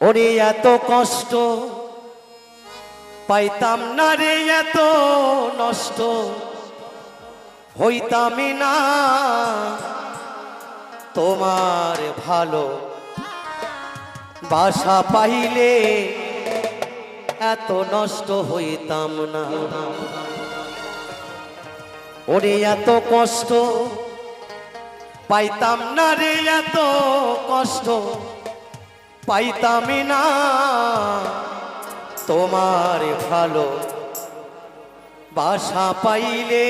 ওরে এত কষ্ট পাইতাম না রে এত নষ্ট, হইতামই না তোমার ভালো বাসা পাইলে এত নষ্ট হইতাম না। ওরে এত কষ্ট পাইতাম না রে এত কষ্ট পাইতামই না। তোমার ভালো বাসা পাইলে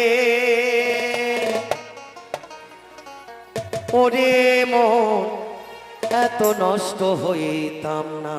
ওরে মন এত নষ্ট হইতাম না।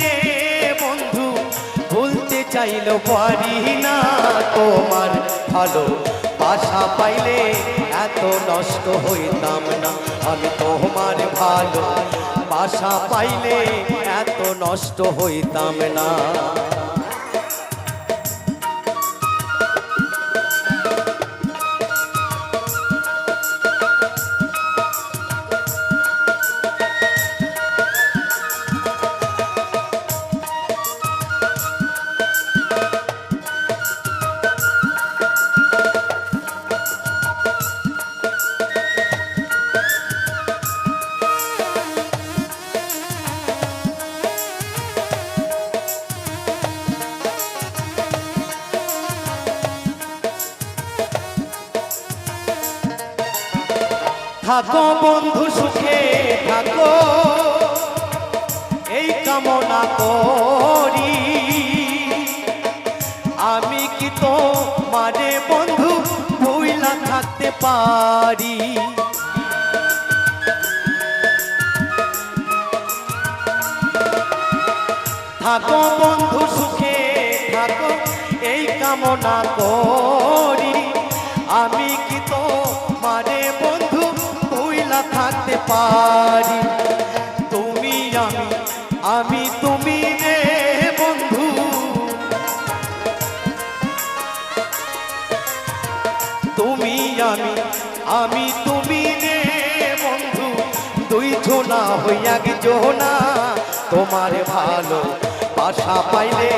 চাইলেও পারি না তোমার ভালো বাসা পাইলে এত নষ্ট হইতাম না। আমি তোমার ভালো বাসা পাইলে এত নষ্ট হইতাম না। থাকো বন্ধু সুখে থাকো। এই কামনা করি। আমি কি তো মানে বন্ধু ভুইলা থাকতে পারি? থাকো বন্ধু সুখে থাকো, এই কামনা করি। পারি। তুমি আমি আমি তুমি রে বন্ধু। তুমি আমি আমি তুমি রে বন্ধু। দুই জোনা হইয়া জোনা তোমার ভালো বাসা পাইলে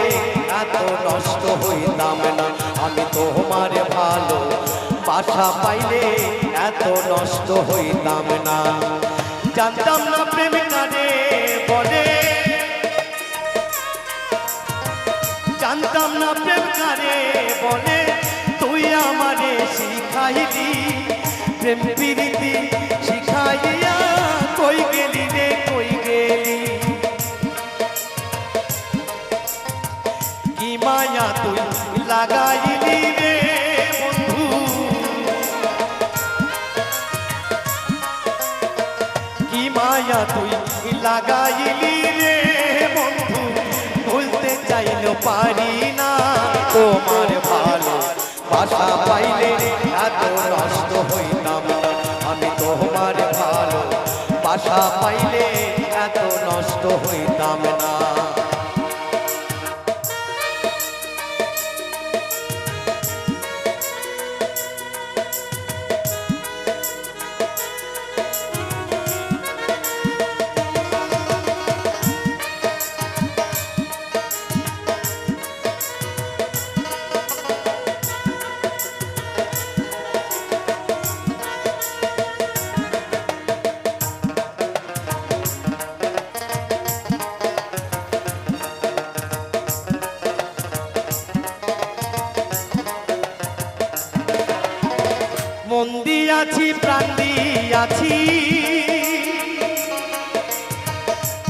এত নষ্ট হইতাম না। আমি তোমার ভালো বাসা পাইলে এত নষ্ট হইতাম না। জানতাম না প্রেম কারে বলে। জানতাম না প্রেম কারে বলে, তুই আমারে শিখাইলি, প্রেম প্রীতি শিখাইয়া কই গেলি রে, কই গেলি? কি মায়া তুই লাগাইলি বাসা পাইলে এত নষ্ট হইতাম। আমি তোমার ভালো বাসা পাইলে এত নষ্ট হইতাম না। প্রাণ দিয়াছি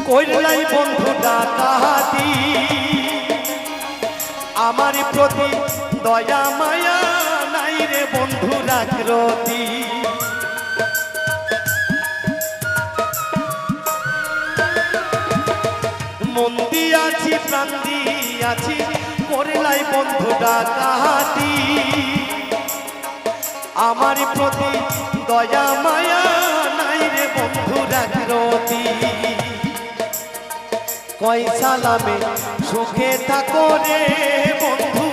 কইলাই বন্ধু ডাকাতি আমার প্রতি দয়া, মায়া নাই রে বন্ধু রাখরতি মন দিয়াছি প্রাণ দিয়াছি করিলাই বন্ধু ডাকাতি আমার প্রতি দয়া মায়া নাই রে বন্ধু রাখরতি কয় সালামে সুখে থাকো রে বন্ধু।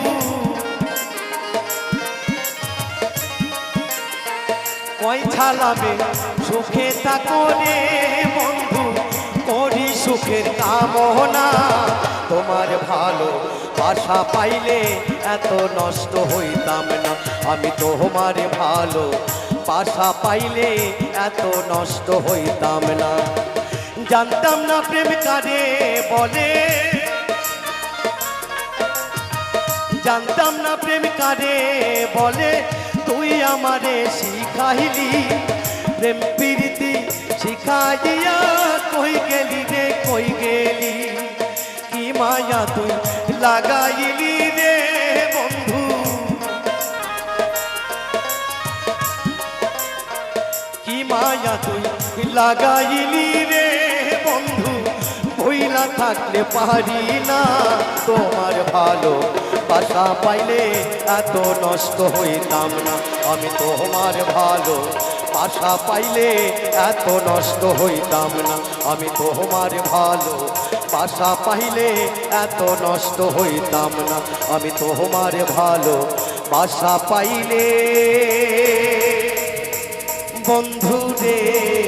কয় ছালামে সুখে থাকো রে বন্ধু। করি সুখের কামনা, তোমার ভালো বাসা পাইলে এত নষ্ট হইতাম না। আমি তোমার ভালো বাসা পাইলে এত নষ্ট হইতাম না। জানতাম না প্রেম কারে বলে। জানতাম না প্রেম কারে বলে, তুই আমারে শিখাইলি, প্রেম প্রীতি শিখাইয়া কই গেলি রে, কই গেলি? কি মায়া তুই লাগাইলি রে? মায়া তুই লাগাইলি রে বন্ধু ভইলা থাকলে পারি না তোমার ভালো। বাসা পাইলে এত নষ্ট হইতাম না, আমি তোমার ভালো। বাসা পাইলে এত নষ্ট হইতাম না, আমি তোমার ভালো। বাসা পাইলে এত নষ্ট হইতাম না, আমি তোমার ভালো। বাসা পাইলে বন্ধু রে